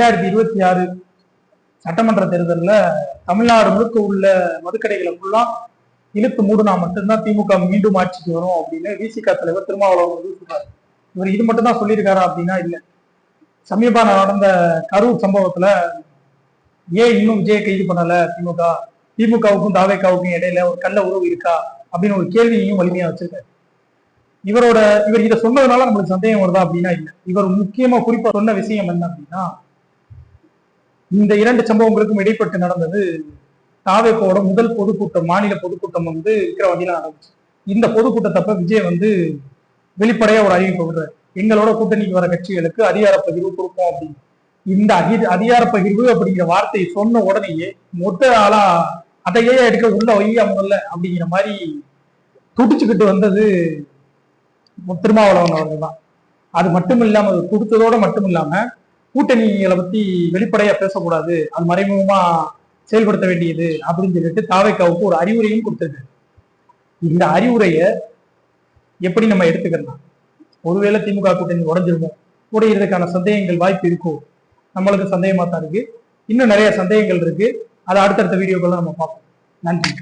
ரெண்டாயிரத்தி இருபத்தி ஆறு சட்டமன்ற தேர்தலில் தமிழ்நாடு முழுக்க உள்ள மதுக்கடைகளை ஃபுல்லா இழுத்து மூடுனா மட்டும்தான் திமுக மீண்டும் ஆட்சிக்கு வரும் அப்படின்னு விசிக தலைவர் திருமாவளவன் வந்து சொல்றாரு. இவர் இது மட்டும் தான் சொல்லியிருக்காரா அப்படின்னா இல்லை. சமீப நடந்த கரூர் சம்பவத்துல ஏன் இன்னும் விஜயை கைது பண்ணல திமுக. திமுகவுக்கும் தாவேக்காவுக்கும் இடையில ஒரு கள்ள உறவு இருக்கா அப்படின்னு ஒரு கேள்வியையும் வலிமையா வச்சிருக்காரு. இவரோட இவர் இதை சொன்னதுனால நம்மளுக்கு சந்தேகம் வருதா அப்படின்னா இல்லை. இவர் முக்கியமா குறிப்பா சொன்ன விஷயம் என்ன அப்படின்னா இந்த இரண்டு சம்பவங்களுக்கும் இடைப்பட்டு நடந்தது தாவேக்கோட முதல் பொதுக்கூட்டம் மாநில பொதுக்கூட்டம் வந்து விக்கிரவாதியில நடந்துச்சு. இந்த பொதுக்கூட்டத்தப்ப விஜய் வந்து வெளிப்படையா ஒரு அறிவிப்பு விடுறாரு. எங்களோட கூட்டணிக்கு வர கட்சிகளுக்கு அதிகார பகிர்வு கொடுப்போம் அப்படின்னு. இந்த அதி அதிகார பகிர்வு அப்படிங்கிற வார்த்தையை சொன்ன உடனேயே மொத்த ஆளா அதையே எடுக்க உள்ள வையா முதல்ல அப்படிங்கிற மாதிரி துடிச்சுக்கிட்டு வந்தது திருமாவளவன் அவர்கள் தான். அது மட்டும் இல்லாம அது கொடுத்ததோட மட்டும் இல்லாம கூட்டணிகளை பத்தி வெளிப்படையா பேசக்கூடாது. அது மறைமுகமா செயல்படுத்த வேண்டியது அப்படின்னு சொல்லிட்டு தாவைக்காவுக்கு ஒரு அறிவுரையும் கொடுத்திருக்கு இந்த அறிவுரையை எப்படி நம்ம எடுத்துக்கலாம்? ஒருவேளை திமுக கூட்டணி உடஞ்சிருமோ? உடையிறதுக்கான சந்தேகங்கள் வாய்ப்பு இருக்கோ? நம்மளுக்கு சந்தேகமா தான் இருக்கு. இன்னும் நிறைய சந்தேகங்கள் இருக்கு. அதை அடுத்தடுத்த வீடியோக்கள் நம்ம பார்ப்போம். நன்றி.